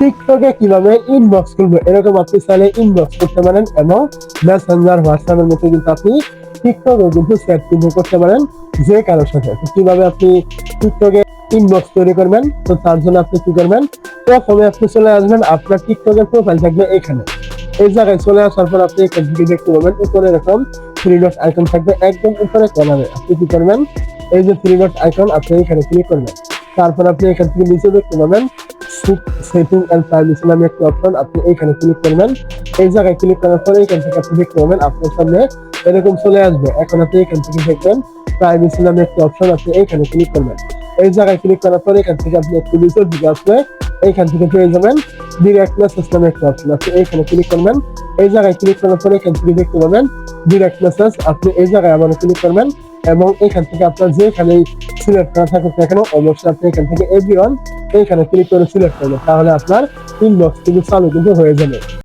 টিকটকে কীভাবে ইনবক্স করব এরকম আপনি চাইলে ইনবক্স করতে পারেন এবং মেসেঞ্জার হোয়াটসঅ্যাপের মতো কিন্তু আপনি টিকটকে কিন্তু সেট কিন্তু করতে পারেন যে কারোর সাথে। কীভাবে আপনি টিকটকে ইনবক্স তৈরি করবেন? তো তার জন্য আপনি কি করবেন? প্রথমে আপনি চলে আসবেন, আপনার টিকটকের প্রোফাইল থাকবে এখানে। এই জায়গায় চলে আসার পর আপনি এখান থেকে দেখতে পাবেন উপরে এরকম থ্রি ডট আইকন থাকবে, একদম উপরে কর্নারে আপনি কি করবেন? এই যে থ্রি ডট আইকন আপনি এখানে ক্লিক করবেন। তারপর আপনি এখান থেকে নিচে দেখতে পাবেন সেটিং প্রাইভেসি নামে একটা অপশন আপনি এইখানে ক্লিক করবেন। এই জায়গায় ক্লিক করার পরে এখান থেকে আপনি দেখতে পাবেন আপনার সামনে এরকম চলে আসবে। এখন আপনি এখান থেকে দেখবেন প্রাইভেসি নামে একটা অপশন আপনি এইখানে ক্লিক করবেন। এই জায়গায় ক্লিক করার পরে এখান থেকে আপনি একটু দিকে আসলে এইখান থেকে পেয়ে যাবেন ডিরেক্ট মেসেজ নামে একটা অপশন আপনি এইখানে ক্লিক করবেন। এই জায়গায় ক্লিক করার পরে এখান থেকে দেখতে পাবেন ডিরেক্ট মেসেজ আপনি এই জায়গায় আবার ক্লিক করবেন এবং এখান থেকে আপনার যেখানে সিলেক্ট করা থাকুক না কেন, অবশ্যই আপনি এখান থেকে এভরিওয়ান এইখানে ক্লিক করে সিলেক্ট করবেন তাহলে আপনার ইনবক্স কিন্তু চালু কিন্তু হয়ে যাবে।